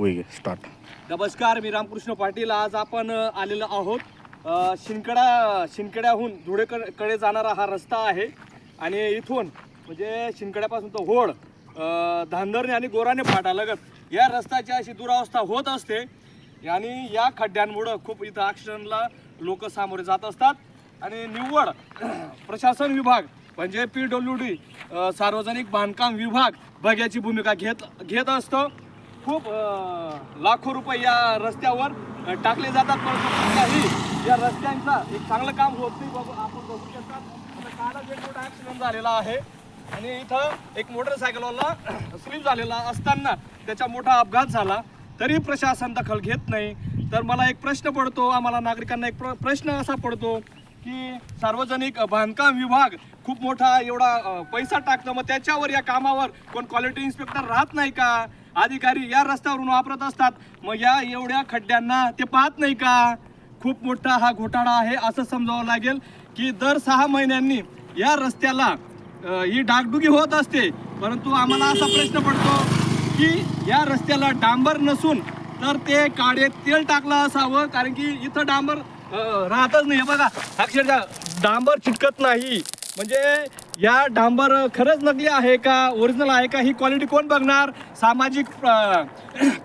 उई स्टार्ट नमस्कार मी रामकृष्ण पाटील. आज आपण आलेलो आहोत. शिंकडा शिंकड्याहून धुळेकडे जाणारा हा रस्ता आहे. आणि इथून म्हणजे शिंकड्यापासून तो होड धांदरने आणि गोराने फाटालगत या रस्त्याची अशी दुरावस्था होत असते. आणि या खड्ड्यांमुळं खूप इथं ॲक्सिडेंटला लोक सामोरे जात असतात. आणि निव्वळ प्रशासन विभाग म्हणजे पी डब्ल्यू डी सार्वजनिक बांधकाम विभाग बघ्याची भूमिका घेत घेत असतं. खूप लाखो रुपये या रस्त्यावर टाकले जातात. परंतु कुठल्याही या रस्त्यांचा एक चांगलं काम होत नाही बघू आपण बघू शकतात कालच एक मोठा ॲक्सिडेंट झालेला आहे. आणि इथं एक मोटरसायकलवाला स्लिप झालेला असताना त्याचा मोठा अपघात झाला. तरी प्रशासन दखल घेत नाही. तर मला एक प्रश्न पडतो. आम्हाला नागरिकांना एक प्र- प्रश्न असा पडतो. की सार्वजनिक बांधकाम विभाग खूप मोठा एवढा पैसा टाकतो. मग त्याच्यावर या कामावर कोण क्वालिटी इन्स्पेक्टर राहत नाही का? अधिकारी या रस्त्यावरून वापरत असतात. मग या एवढ्या खड्ड्यांना ते पाहत नाही का? खूप मोठा हा घोटाळा आहे असं समजावं लागेल की दर सहा महिन्यांनी या रस्त्याला ही डागडुगी होत असते. परंतु आम्हाला असा प्रश्न पडतो की या रस्त्याला डांबर नसून तर ते काळे तेल टाकलं असावं. कारण की इथं डांबर राहतच नाही. हे बघा अक्षरशः डांबर चिटकत नाही. म्हणजे या डांबर खरंच नकली आहे का? ओरिजिनल आहे का? ही क्वालिटी कोण बघणार? सामाजिक प्र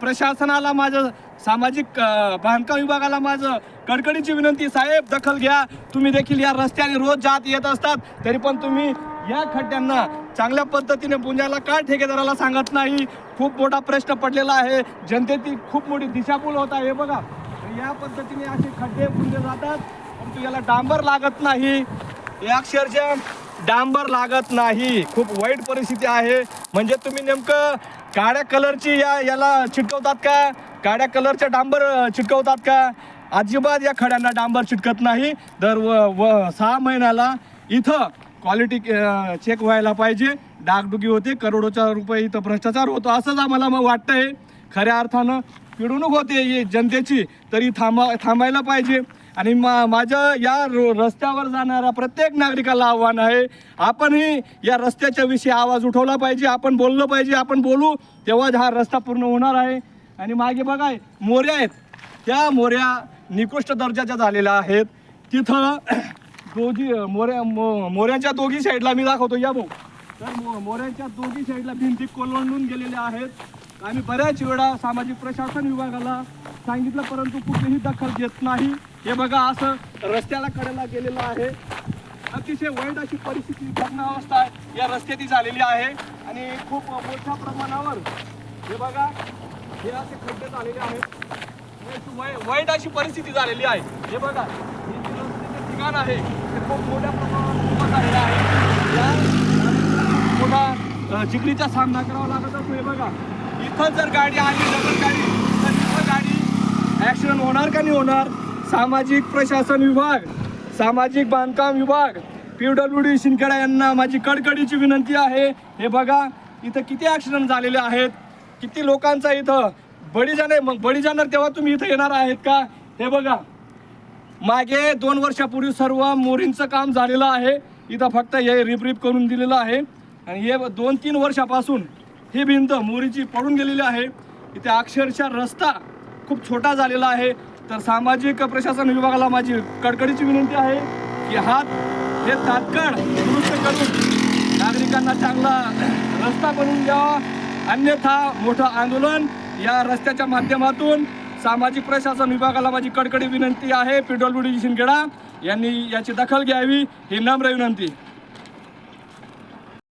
प्रशासनाला माझं सामाजिक अ, बांधकाम विभागाला माझं कडकडीची विनंती. साहेब दखल घ्या. तुम्ही देखील या रस्त्याने रोज जात येत असतात. तरी पण तुम्ही या खड्ड्यांना चांगल्या पद्धतीने पुंजायला का ठेकेदाराला सांगत नाही? खूप मोठा प्रश्न पडलेला आहे. जनतेची खूप मोठी दिशाभूल होत आहे. हे बघा. या पद्धतीने असे खड्डे पुंजले जातात. परंतु याला डांबर लागत नाही. या अक्षरशः डांबर लागत नाही. खूप वाईट परिस्थिती आहे. म्हणजे तुम्ही नेमकं काळ्या कलरची या याला चिटकवतात का? काळ्या कलरच्या डांबर चिटकवतात का? अजिबात या खड्यांना डांबर चिटकत नाही. दर व व सहा महिन्याला इथं क्वालिटी चेक व्हायला पाहिजे. डागडुगी होते करोडोचा रुपये इथं भ्रष्टाचार होतो. असंच आम्हाला मग वाटतंय. खऱ्या अर्थानं पिडवणूक होते ही जनतेची. तरी थांबा थांबायला पाहिजे. आणि मा माझं या रो- रस्त्यावर जाणाऱ्या प्रत्येक नागरिकाला आव्हान आहे. आपणही या रस्त्याच्या विषयी आवाज उठवला पाहिजे. आपण बोललं पाहिजे. आपण बोलू तेव्हाच हा रस्ता पूर्ण होणार आहे. आणि मागे बघाय मोऱ्या आहेत. त्या मोऱ्या निकृष्ट दर्जाच्या झालेल्या आहेत. तिथं दोघी मोऱ्या मो- मोऱ्याच्या दोघी साईडला मी दाखवतो. या भाऊ तर मो- मोऱ्याच्या दोघी साईडला भिंती कोलवंडून गेलेल्या आहेत. आम्ही बऱ्याच वेळा सामाजिक प्रशासन विभागाला सांगितलं परंतु कुठलीही दखल घेत नाही. हे बघा असं रस्त्याला कडेला गेलेलं आहे. अतिशय वाईट अशी परिस्थिती भग्नावस्था या रस्त्याची झालेली आहे. आणि खूप मोठ्या प्रमाणावर हे बघा हे असे खड्डे झालेले आहेत. वाईट अशी परिस्थिती झालेली आहे. हे बघा हे जे रस्त्याचे ठिकाण आहे ते खूप मोठ्या प्रमाणावर उभं झालेलं आहे. या मोठा जिगरीचा सामना करावा लागत असतो हे बघा. इथं जर गाडी आली डबल गाडी तर इथं गाडी ॲक्सिडेंट होणार का नाही होणार? सामाजिक प्रशासन विभाग सामाजिक बांधकाम विभाग पी डब्ल्यू डी शिंदखेडा यांना माझी कडकडीची विनंती आहे. हे बघा इथं किती ॲक्सिडेंट झालेले आहेत? किती लोकांचा इथं बळी जाणे मग बळी जाणार तेव्हा तुम्ही इथं येणार आहेत का? हे बघा. मागे दोन वर्षापूर्वी सर्व मोरींचं काम झालेलं आहे. इथं फक्त हे रिपरिप करून दिलेलं आहे. आणि हे दोन तीन वर्षापासून ही भिंत मोरीची पडून गेलेली आहे. इथे अक्षरशः रस्ता खूप छोटा झालेला आहे. तर सामाजिक प्रशासन विभागाला माझी कडकडीची विनंती आहे की हात हे तात्काळ दुरुस्त करून नागरिकांना चांगला रस्ता बनवून द्यावा. अन्यथा मोठं आंदोलन या रस्त्याच्या माध्यमातून सामाजिक प्रशासन विभागाला माझी कडकडी विनंती आहे. पी डब्ल्यू डी शिंदखेडा यांनी याची दखल घ्यावी. ही नम्र विनंती.